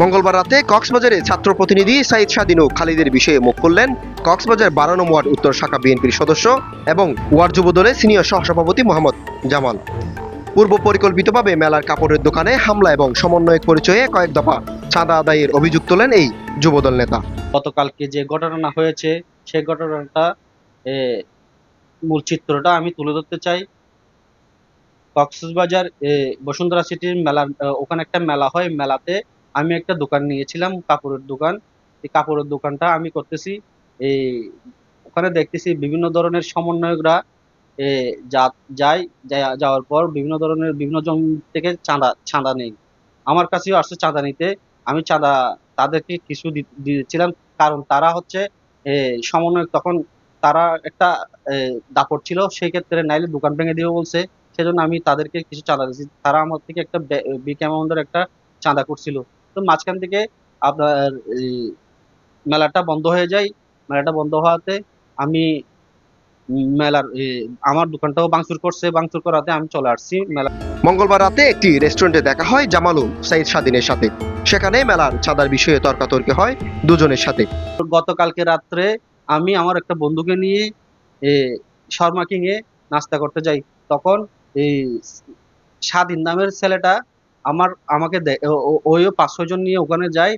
মঙ্গলবার রাতে কক্সবাজারে ছাত্র প্রতিনিধি সাইদ ও খালিদের বিষয়ে মুখ করলেন কক্সবাজার বারো নম্বর ওয়ার্ড উত্তর শাখা বিএনপির সদস্য এবং ওয়ার্ড যুবদলের সিনিয়র সহসভাপতি মোহাম্মদ জামাল। পূর্ব পরিকল্পিতভাবে মেলার কাপড়ের দোকানে হামলা এবং সমন্বয়ক পরিচয়ে কয়েক দফা চাঁদা আদায়ের অভিযোগ তোলেন এই যুবদল নেতা। গতকালকে যে ঘটনা হয়েছে, সেই ঘটনাটা মূল চিত্রটা আমি তুলে ধরতে চাই। কক্সবাজার বসুন্ধরা সিটির মেলা ওখানে একটা মেলা হয়। মেলাতে আমি একটা দোকান নিয়েছিলাম, কাপড়ের দোকান। এই কাপড়ের দোকানটা আমি করতেছি, এই ওখানে দেখতেছি বিভিন্ন ধরনের সমন্বয়করা যায় যাওয়ার পর বিভিন্ন ধরনের বিভিন্ন জন থেকে চাঁদা চাঁদা নেই। আমার কাছেও আসছে চাঁদা নিতে। আমি চাঁদা তাদেরকে কিছু দিয়েছিলাম, কারণ তারা হচ্ছে সমন্বয়ক তখন তারা একটা দাপট ছিল, সেই ক্ষেত্রে নাইলে দোকান ভেঙে দিবে বলছে, সেজন্য আমি তাদেরকে কিছু চাঁদা দিয়েছি। তারা আমার থেকে একটা বিগ অ্যামাউন্টের একটা চাঁদা করছিল। তো মাঝখান থেকে আপনার মেলাটা বন্ধ হয়ে যায়। মেলাটা বন্ধ হওয়াতে আমি মেলার আমার দোকানটাও ভাঙচুর করছে। ভাঙচুর করাতে আমি চলে আসছি মেলা মঙ্গলবার রাতে একটি রেস্টুরেন্টে দেখা হয় জামালু সাইদ স্বাধীনের সাথে। সেখানে মেলার চাঁদার বিষয়ে তর্কাতর্কি হয় দুজনের সাথে। গতকালকে রাত্রে আমি আমার একটা বন্ধুকে নিয়ে শর্মা কিং এ নাস্তা করতে যাই। তখন এই স্বাধীন নামের ছেলেটা আমার, আমাকে ওইও পাঁচ ছয় জন নিয়ে ওখানে যায়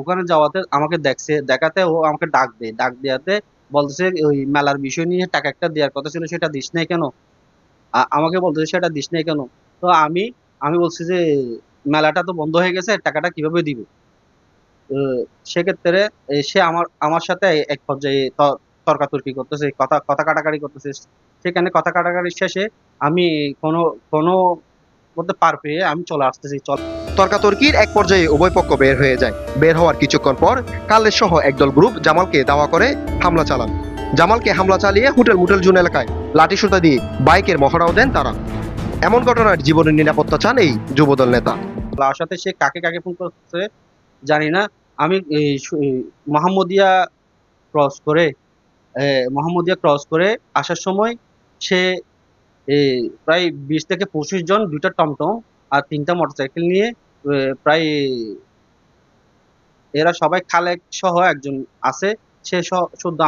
ওখানে যাওয়াতে আমাকে দেখছে, দেখাতে ও আমাকে ডাক দেয় ডাক দেওয়াতে বলতেছে ওই মেলার বিষয় নিয়ে টাকা একটা দেওয়ার কথা ছিল, সেটা দিস নাই কেন? আমাকে বলতেছে, সেটা দিস নাই কেন? তো আমি আমি বলছি যে, মেলাটা তো বন্ধ হয়ে গেছে, টাকাটা কীভাবে দিব? সেক্ষেত্রে সে আমার আমার সাথে এক পর্যায়ে তর্কাতর্কি করতেছে, কথা কথা কাটাকাটি করতেছে। সেখানে কথা কাটাকাটির শেষে আমি কোনো কোনো মধ্যে পার পেয়ে আমি চলে আসতেছি। চল। তর্কাতর্কির এক পর্যায়ে উভয় পক্ষ বের হয়ে যায়। বের হওয়ার কিছুক্ষণ পর কালের সহ একদল গ্রুপ জামালকে দাওয়া করে হামলা চালান। জামালকে হামলা চালিয়ে হোটেল মুটেল জুন এলাকায় লাঠি সুতা দিয়ে বাইকের মহড়াও দেন তারা। এমন ঘটনার জীবনের নিরাপত্তা চান এই যুবদল নেতা। সাথে সে কাকে কাকে ফোন করছে জানি না। আমি মোহাম্মদিয়া ক্রস করে মোহাম্মদিয়া ক্রস করে আসার সময় সে প্রায় বিশ থেকে পঁচিশ জন দুইটা টমটম আর তিনটা মোটরসাইকেল নিয়ে প্রায় এরা সবাই খালেক সহ একজন আছে। সে শুদ্ধ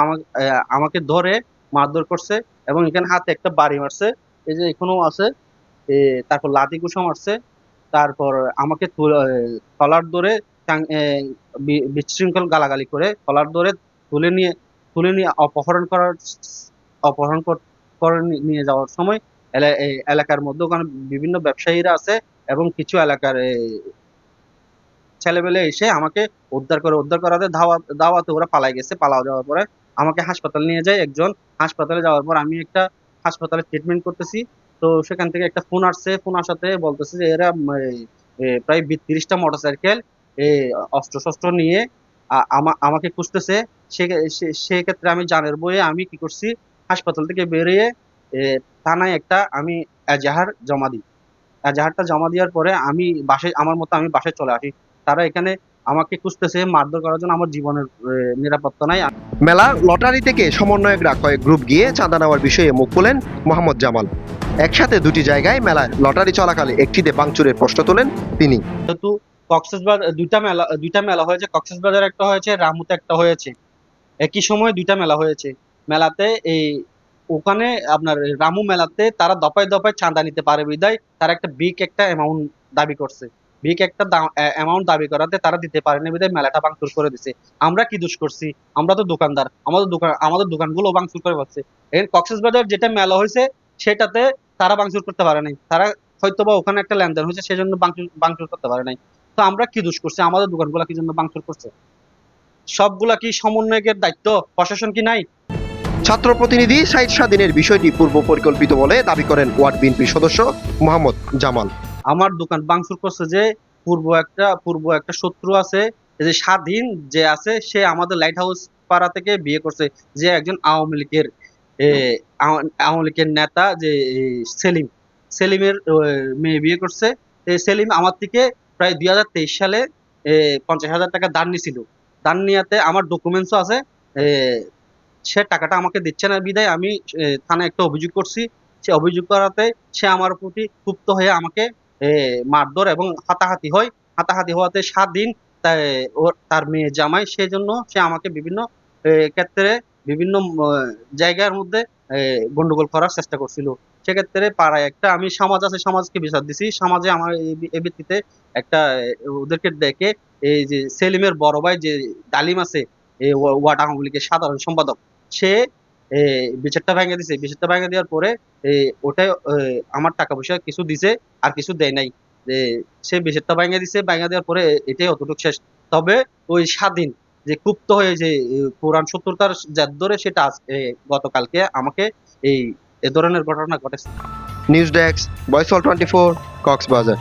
আমাকে ধরে মারধর করছে এবং এখানে হাতে একটা বাড়ি মারছে। এই যে এখনও আছে তারপর লাঠি কুসা মারছে, তারপর আমাকে কলার ধরে বিশৃঙ্খল গালাগালি করে কলার ধরে তুলে নিয়ে তুলে নিয়ে অপহরণ করার, অপহরণ কর- নিয়ে যাওয়ার সময় এলাকার মধ্যে ওখানে বিভিন্ন ব্যবসায়ীরা আছে এবং কিছু এলাকার এ, ছেলেমেলে এসে আমাকে উদ্ধার করে উদ্ধার করাতে ধাওয়া দাওয়াতে ওরা পালাই গেছে। পালাও যাওয়ার পরে আমাকে হাসপাতাল নিয়ে যায় একজন। হাসপাতালে যাওয়ার পর আমি একটা হাসপাতালে ট্রিটমেন্ট করতেছি। তো সেখান থেকে একটা ফোন আসছে। ফোন আসাতে বলতেছে যে এরা প্রায় তিরিশটা অস্ত্র শস্ত্র নিয়ে আমাকে খুঁজতেছে। সেক্ষেত্রে আমি জানের বইয়ে আমি কি করছি? হাসপাতাল থেকে বেরিয়ে থানায় একটা আমি এজাহার জমা দিই। এজাহারটা জমা দেওয়ার পরে আমি বাসায় আমার মতো আমি বাসায় চলে আসি। তারা এখানে আমাকে খুঁজতেছে মারধর করার জন্য আমার জীবনের নিরাপত্তা নাই। মেলার লটারি থেকে সমন্বয়করা কয়েক গ্রুপ গিয়ে চাঁদা নেওয়ার বিষয়ে মুখ খুলেন মোহাম্মদ জামাল। একসাথে দুটি জায়গায় মেলায় লটারি চলাকালে একটিতে বাংচুরের প্রশ্ন তোলেন তিনি। যেহেতু কক্সবাজার দুইটা মেলা দুইটা মেলা হয়েছে। কক্সবাজার একটা হয়েছে রামুতে একটা হয়েছে। একই সময় দুইটা মেলা হয়েছে। মেলাতে এই ওখানে আপনার রামু মেলাতে তারা দফায় দফায় চাঁদা নিতে পারে বিদায়। তারা একটা বিগ একটা অ্যামাউন্ট দাবি করছে। বিগ একটা অ্যামাউন্ট দাবি করাতে তারা দিতে পারেনি বিদায়, মেলাটা ভাঙচুর করে দিছে। আমরা কি দোষ করছি? আমরা তো দোকানদার। আমাদের দোকান, আমাদের দোকানগুলো ভাঙচুর করে পাচ্ছে এর কক্সবাজার যেটা মেলা হয়েছে, সেটাতে তারা ভাঙচুর করতে পারে নাই। তারা হয়তো বা ওখানে একটা লেনদেন হয়েছে, সেজন্য ভাঙচুর ভাঙচুর করতে পারে নাই। তো আমরা কি দোষ করছি? আমাদের দোকানগুলা কি জন্য ভাঙচুর করছে? সবগুলা কি সমন্বয়কের দায়িত্ব? প্রশাসন কি নাই? ছাত্র প্রতিনিধি সাইদ স্বাধীনের বিষয়টি পূর্ব পরিকল্পিত বলে দাবি করেন ওয়ার্ড বিএনপির সদস্য মোহাম্মদ জামাল। আমার দোকান ভাঙচুর করছে যে পূর্ব একটা পূর্ব একটা শত্রু আছে যে স্বাধীন যে আছে, সে আমাদের লাইট হাউস পাড়া থেকে বিয়ে করছে যে একজন আওয়ামী লীগের আওয়ামী লীগের নেতা যে সেলিম। সেলিমের মেয়ে বিয়ে করছে। সেলিম আমার থেকে প্রায় দুই হাজার তেইশ সালে পঞ্চাশ হাজার টাকা দান নিয়েছিল। দান নিয়াতে আমার ডকুমেন্টসও আছে সে টাকাটা আমাকে দিচ্ছে না বিদায়। আমি থানায় একটা অভিযোগ করছি। সে অভিযোগ করাতে সে আমার প্রতি ক্ষুব্ধ হয়ে আমাকে মারধর এবং হাতাহাতি হয়। হাতাহাতি হওয়াতে সাত দিন তার মেয়ে জামাই, সেই জন্য সে আমাকে বিভিন্ন ক্ষেত্রে বিভিন্ন জায়গার মধ্যে গন্ডগোল করার চেষ্টা করছিল। সেক্ষেত্রে পাড়ায় একটা, আমি সমাজ আছে, সমাজকে বিচার দিছি। সমাজে আমার এই ভিত্তিতে একটা ওদেরকে ডেকে এই যে সেলিমের বড় ভাই যে ডালিম আছে ওয়ার্ড আওয়ামী লীগের সাধারণ সম্পাদক সে বিচারটা ভেঙে দিছে। বিচারটা ভেঙে দেওয়ার পরে ওটাই আমার টাকা পয়সা কিছু দিছে আর কিছু দেয় নাই। সে বিচারটা ভেঙে দিছে, ভেঙে দেওয়ার পরে এটাই অতটুকু শেষ। তবে ওই স্বাধীন যে ক্ষুব্ধ হয়ে যে পুরাণ সত্যতার জেদ ধরে সেটা গতকালকে আমাকে এই এ ধরনের ঘটনা ঘটেছে। নিউজ ডেস্ক, বয়স অল টোয়েন্টি ফোর, কক্সবাজার।